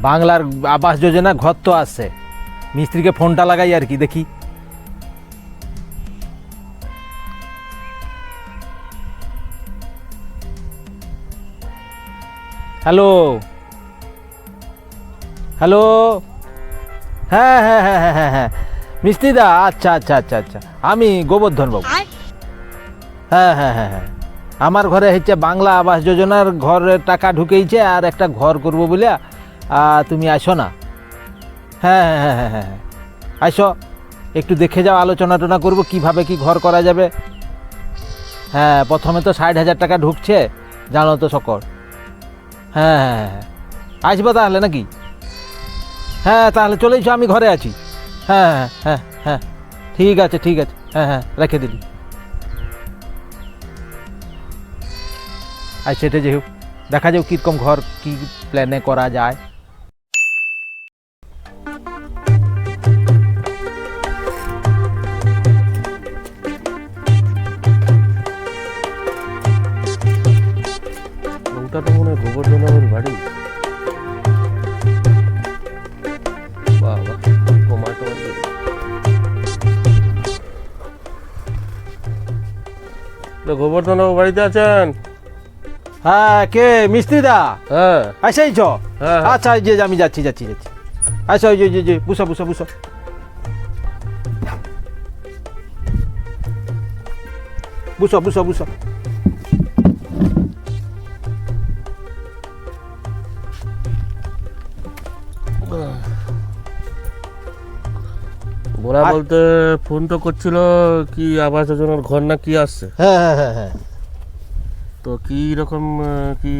বাংলার আবাস যোজনা ঘর তো আসছে মিস্ত্রিকে ফোনটা লাগাই আর কি দেখি। হ্যালো? হ্যালো? হ্যাঁ হ্যাঁ হ্যাঁ হ্যাঁ হ্যাঁ হ্যাঁ। মিস্ত্রিদা আচ্ছা আচ্ছা আচ্ছা আচ্ছা। আমি গোবর্ধন বাবু হ্যাঁ হ্যাঁ হ্যাঁ হ্যাঁ। আমার ঘরে হচ্ছে বাংলা আবাস যোজনার ঘরের টাকা ঢুকেইছে আর একটা ঘর করব বলে আহ, তুমি আসো না হ্যাঁ হ্যাঁ হ্যাঁ হ্যাঁ হ্যাঁ আসো একটু দেখে যাও আলোচনা টোনা করব কীভাবে কি ঘর করা যাবে হ্যাঁ প্রথমে তো ষাট হাজার টাকা ঢুকছে জানো তো সকল হ্যাঁ হ্যাঁ হ্যাঁ হ্যাঁ। আসব তাহলে নাকি হ্যাঁ তাহলে চলে এসো আমি ঘরে আছি হ্যাঁ হ্যাঁ হ্যাঁ হ্যাঁ ঠিক আছে ঠিক আছে হ্যাঁ হ্যাঁ রেখে দিলি আর সেটা যে দেখা যাক কীরকম ঘর কী প্ল্যানে করা যায় বাড়ি? বাবা টমাটো গোবর্ধন বাবু বাড়িতে আছেন? হ্যাঁ কে? মিস্ত্রিদা? হ্যাঁ। আসাইছ হ্যাঁ, হ্যাঁ। আচ্ছা যে আমি যাচ্ছি যাচ্ছি যাচ্ছি। আচ্ছা ওই যে, যে বুসো বুসো বুসো। বুসো বুসো বুসো। বলা আর- বলতে ফোন তো করছিল কি আবাস যোজনার ঘর না কি আসছে? হ্যাঁ হ্যাঁ হ্যাঁ হ্যাঁ। তো কি রকম কি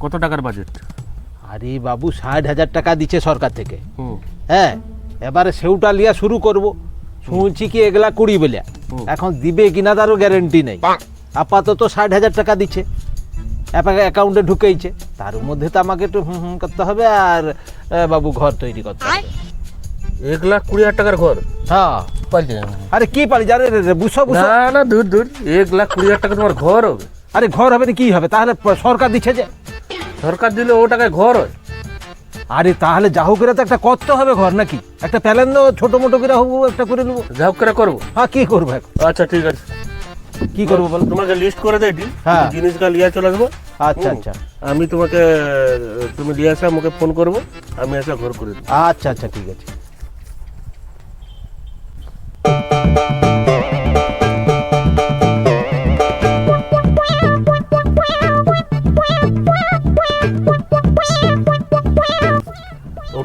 কত টাকার বাজেট আরে বাবু ষাট হাজার টাকা দিচ্ছে সরকার থেকে। হুম। হ্যাঁ এবারে সেউটা লিয়া শুরু করব। শুনছি কি এগুলা কুড়ি বলে এখন দিবে কিনা তারও গ্যারেন্টি নেই। আপাতত ষাট হাজার টাকা দিচ্ছে। অ্যাকাউন্টে ঢুকেইছে। তার মধ্যে তো আমাকে একটু হুম হুম করতে হবে আর বাবু ঘর তৈরি করতে হবে। এক লাখ কুড়ি হাজার টাকার ঘর। হ্যাঁ পাল্টে যাবে। আরে কি পারি জানে রে রে, বুঝো বুঝো না না দূর দূর। এক লাখ কুড়ি হাজার টাকা তোমার ঘর হবে। আরে ঘর হবে না কি হবে? তাহলে সরকার দিচ্ছে যে। সরকার দিলে ও টাকায় ঘর হয়। আরে তাহলে যা করে তো একটা করতে হবে ঘর নাকি? একটা প্যালেন ছোট মোটো করে হব একটা করে নেব। যা করে করব। হ্যাঁ কি করব? আচ্ছা ঠিক আছে। কি করব বলো? তোমাকে লিস্ট করে দেয় হ্যাঁ। জিনিসগুলো লিয়ে চলে আসব। আচ্ছা আচ্ছা। আমি তোমাকে তুমি লিয়ে আসা আমাকে ফোন করব। আমি এসে ঘর করে দেবো। আচ্ছা আচ্ছা ঠিক আছে।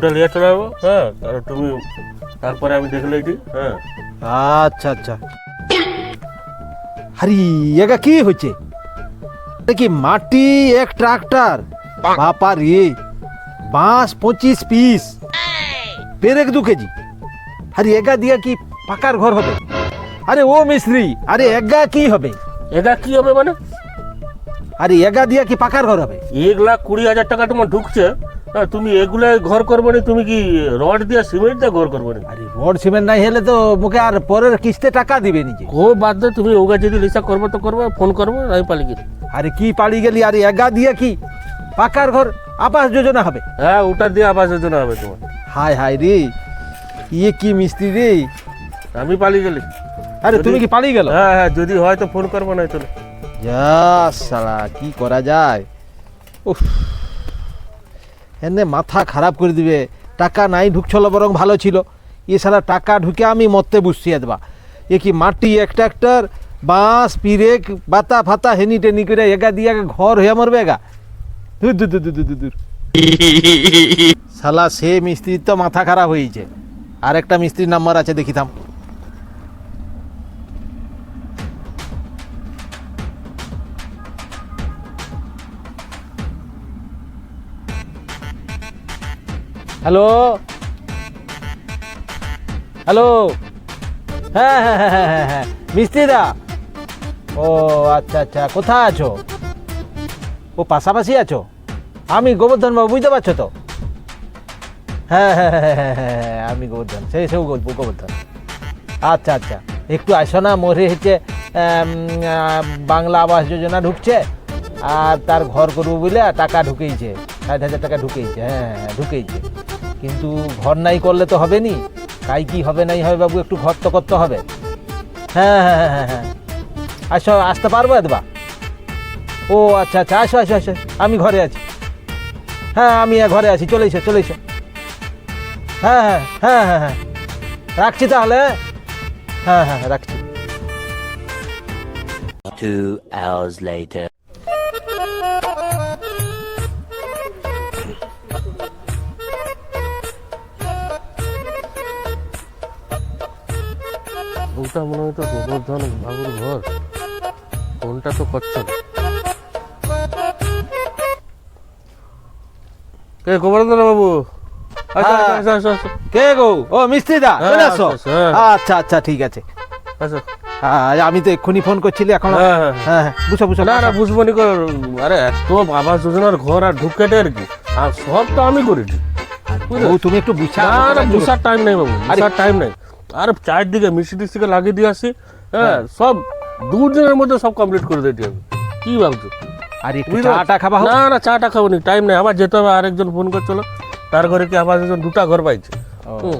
ওটা লিয়ে চলে যাব হ্যাঁ আর তুমি তারপরে আমি দেখলে এটি হ্যাঁ। আচ্ছা আচ্ছা। আরে এগা কি হচ্ছে কি মাটি এক ট্রাক্টর? বাপা রে বাঁশ পঁচিশ পিস। পেরেক দু কেজি। আরে এগা দিয়া কি পাকার ঘর হবে? আরে ও মিস্ত্রি আরে এগা কি হবে? এটা কি হবে মানে? আরে এগা দিয়া কি পাকার ঘর হবে? এক লাখ কুড়ি হাজার টাকা তোমার ঢুকছে হ্যাঁ, তুমি এগুলা ঘর করব না তুমি কি রড দিয়ে সিমেন্ট দিয়ে ঘর করব না? আরে রড সিমেন্ট নাই হলে তো মুখে আর পরের কিস্তে টাকা দিবে নিজে। ও বাদ দে তুমি ওকে যদি লিসা করব তো করব ফোন করব আমি পালি গেলে। আরে কি পাড়ি গেলি? আরে এগা দিয়ে কি? পাকার ঘর আবাস যোজনা হবে। হ্যাঁ ওটা দিয়ে আবাস যোজনা হবে তোমার। হায় হায় রে ইয়ে কি মিস্ত্রি রে। আমি পালি গেলি। আরে তুমি কি পালিয়ে গেল? হ্যাঁ হ্যাঁ যদি হয় তো ফোন করব না। চলো যা সালা কি করা যায়? উফ। এনে মাথা খারাপ করে দিবে। টাকা নাই, ঢুকছিল বরং ভালো ছিল। এ সালা টাকা ঢুকে আমি মরতে বসিয়ে দেবা এ কি মাটি এক ট্রাক্টর বাঁশ, পিরেক, বাতা ফাতা, হেনি টেনি করে এগা দিয়ে ঘর হয়ে মরবে এগা। শালা সে মিস্ত্রির তো মাথা খারাপ হয়েছে আর একটা মিস্ত্রির নাম্বার আছে, দেখিতাম। হ্যালো হ্যালো হ্যাঁ হ্যাঁ হ্যাঁ হ্যাঁ হ্যাঁ হ্যাঁ মিস্ত্রিদা ও আচ্ছা আচ্ছা কোথায় আছো ও পাশাপাশি আছো আমি গোবর্ধন বাবু বুঝতে পারছ তো হ্যাঁ হ্যাঁ হ্যাঁ হ্যাঁ হ্যাঁ হ্যাঁ, আমি গোবর্ধন সেই গল্প গোবর্ধন আচ্ছা আচ্ছা একটু আসো না মোরে হচ্ছে বাংলা আবাস যোজনা ঢুকছে আর তার ঘর করব বলে টাকা ঢুকেইছে ষাট হাজার টাকা ঢুকেইছে হ্যাঁ হ্যাঁ ঢুকেইছে কিন্তু ঘর নাই করলে তো হবে নি কাই কি হবে নাই হবে বাবু একটু ঘর তো করতে হবে। হ্যাঁ হ্যাঁ হ্যাঁ হ্যাঁ হ্যাঁ। আসো আসতে পারব একবার? ও আচ্ছা আচ্ছা আসো আসো আসো আমি ঘরে আছি। হ্যাঁ আমি ঘরে আছি চলে এসো চলে এসো। হ্যাঁ হ্যাঁ হ্যাঁ হ্যাঁ হ্যাঁ। রাখছি তাহলে? হ্যাঁ হ্যাঁ হ্যাঁ, রাখছি। Two hours later. ওটা মনে হয় তো গোবর্ধন বাবুর ঘর। ফোনটা তো করছে না। কে গোবর্ধন বাবু আচ্ছা হ্যাঁ। আচ্ছা আচ্ছা কে গো? ও মিস্ত্রি দা হ্যাঁ, চলে আসো? আচ্ছা, হ্যাঁ। আচ্ছা আচ্ছা ঠিক আছে। আচ্ছা। আমি তো এক্ষুনি ফোন করছিলি এখন হ্যাঁ, বুঝো বুঝো। না না বুঝব নি আরে এত আবাস যোজনার ঘর আর ঢুকেটে আর কি? আর সব তো আমি করেছি? ও তুমি একটু বুঝা না না বুঝার টাইম নেই বাবু বুঝার টাইম নেই। আর চারদিকে মিষ্টি টিষ্টিকে লাগিয়ে দিয়ে আসি হ্যাঁ সব দুদিনের মধ্যে সব কমপ্লিট করে দিতে হবে কি ভাবছ? আর চাটা খাবা? না না চাটা খাব নি টাইম নেই। আবার যেতে হবে আরেকজন ফোন করছিল তার ঘরে কি আবার একজন দুটা ঘর পাইছে?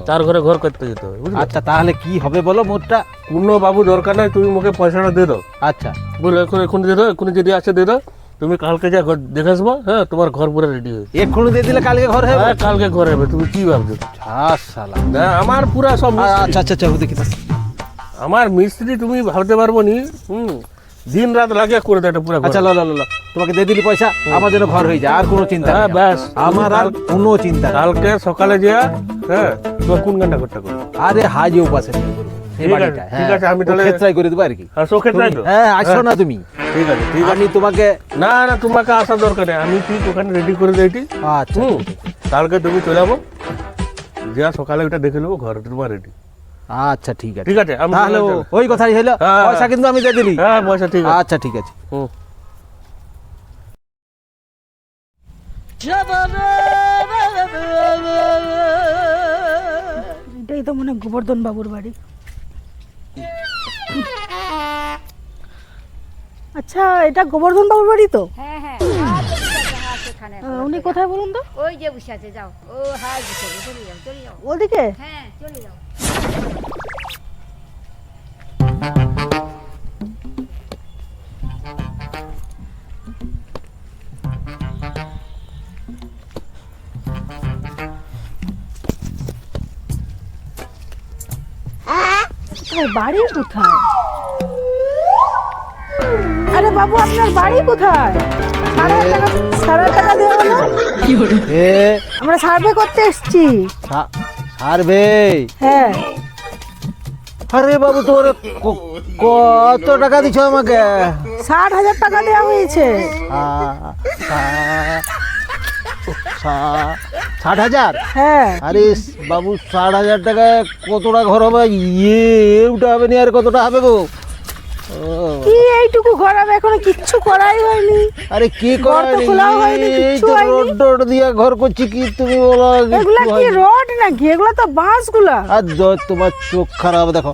তার ঘরে ঘর করতে যেতে হবে বুঝলে? আচ্ছা তাহলে কি হবে বলো মোটটা? কোনো বাবু দরকার নাই তুমি মুখে পয়সাটা দিয়ে দাও। আচ্ছা। বলে এখন এখন দিয়ে দাও এখন যদি আছে দিয়ে দাও। তুমি কালকে যা ঘর দেখে আসব হ্যাঁ তোমার ঘর পুরো রেডি হয়ে এক্ষুনি দিয়ে দিলে কালকে ঘর হবে? হ্যাঁ কালকে ঘর হবে তুমি কি ভাবছ? না, আমার পুরা সব আচ্ছা আচ্ছা আচ্ছা দেখি তো। আমার মিস্ত্রি তুমি ভাবতে পারব নি হুম দিন রাত লাগিয়ে করে দেয় এটা পুরো আচ্ছা লো লো লো, লো তোমাকে দিয়ে দিলি পয়সা আমার জন্য ঘর হয়ে যায় আর কোনো চিন্তা হ্যাঁ ব্যাস। আমার আর কোনো চিন্তা কালকে সকালে যা হ্যাঁ তোমার কোন গানটা করতে করো? আরে হাজি উপাসে। এই বাড়িটা ঠিক হ্যাঁ আছে, আমি তাহলে- ক্ষেত্রাই করে দেবো আর কি। আর চোখে তো। হ্যাঁ আসো না তুমি। ঠিক আছে ঠিক আমি তোমাকে না না তোমাকে আসা দরকার নেই। আমি ঠিক ওখানে রেডি করে দিয়েছি। আচ্ছা। কালকে তুমি চলে যাব। যা সকালে ওটা দেখে নেব ঘর তোমার রেডি আচ্ছা ঠিক আছে। ঠিক আছে তাহলে চলে ও- যাব। ওই কথাই হলো। হ্যাঁ। পয়সা কিন্তু আমি দিয়ে দিলি। হ্যাঁ পয়সা ঠিক আছে। আচ্ছা ঠিক আছে। হুম। এটাই তো মনে গোবর্ধন বাবুর বাড়ি। আচ্ছা এটা গোবর্ধন বাবুর বাড়ি তো? হ্যাঁ হ্যাঁ। আছে, হ্যাঁ, উনি কোথায় বলুন তো? ওই যে বসে আছে যাও। ও হ্যাঁ বসে আছে, চলে যাও চলে যাও। ওদিকে? হ্যাঁ চলে যাও। কোথায় বাড়ি কোথায়? বাবু আপনার বাড়ি কোথায়? সাড়ে আট টাকা সাড়ে আট টাকা দেওয়া হলো? এ আমরা সার্ভে করতে এসেছি। সারবে হ্যাঁ। আরে বাবু তোর কত টাকা দিছো আমাকে? ষাট হাজার টাকা দেওয়া হয়েছে। ষাট হাজার? হ্যাঁ। আরে বাবু ষাট হাজার টাকায় কতটা ঘর হবে? ইয়ে ওটা হবে নি আর কতটা হবে গো? কি এইটুকু হবে এখনও কিচ্ছু করাই হয়নি। আরে কি তো খোলাও হয়নি, কিচ্ছু তো হয়নি। রোড দিয়ে ঘর করছি কি তুমি বলো? এগুলা কি রড নাকি? এগুলা তো বাঁশগুলা। আর তোমার চোখ খারাপ দেখো।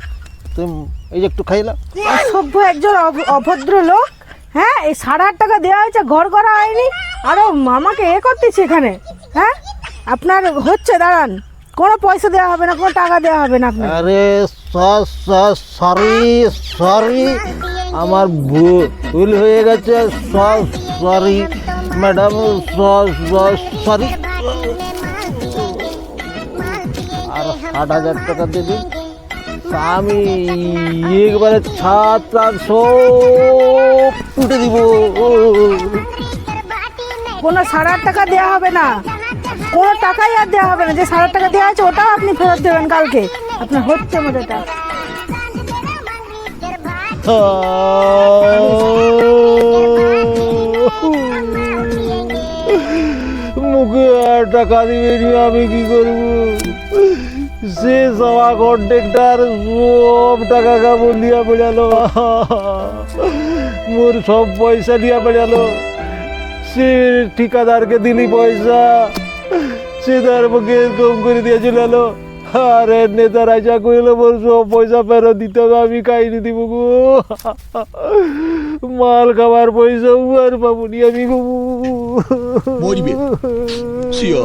তুমি এই যে একটু খাইলা। অসভ্য একজন অভ- অভদ্র লোক হ্যাঁ? এই সাড়ে আট টাকা দেওয়া হয়েছে ঘর করা হয়নি। আরও মামাকে এ করতেছে এখানে হ্যাঁ? আপনার হচ্ছে দাঁড়ান। কোনো পয়সা দেওয়া হবে না কোনো টাকা দেওয়া হবে না আপনার। আরে সরি সরি আমার ভুল হয়ে গেছে সরি। Madam sorry. আর ষাট হাজার টাকা দেবে আমি একবারে ছাদ টাদ সব দিব। কোনো সাড়ে টাকা দেওয়া হবে না। কোনো টাকাই আর দেওয়া হবে না। যে সাড়ে টাকা দেওয়া আছে ওটাও আপনি ফেরত দেবেন কালকে। আপনার হচ্ছে মজাটা। মুখে আর টাকা দিবে আমি কি করব? সে সবা কন্ট্রাক্টর সব টাকা কাবু দিয়া বেড়ালো মোর সব পয়সা দিয়া বেড়ালো সে ঠিকাদারকে দিলি পয়সা। সে তার মুখে গম করে দিয়েছিল আর এর নেতার আশা করিল বলছো পয়সা ফেরত দিতে হবে আমি কাহিনি দিব গো। মাল খাবার পয়সা আর পাবনি আমি গো। মরবে সিও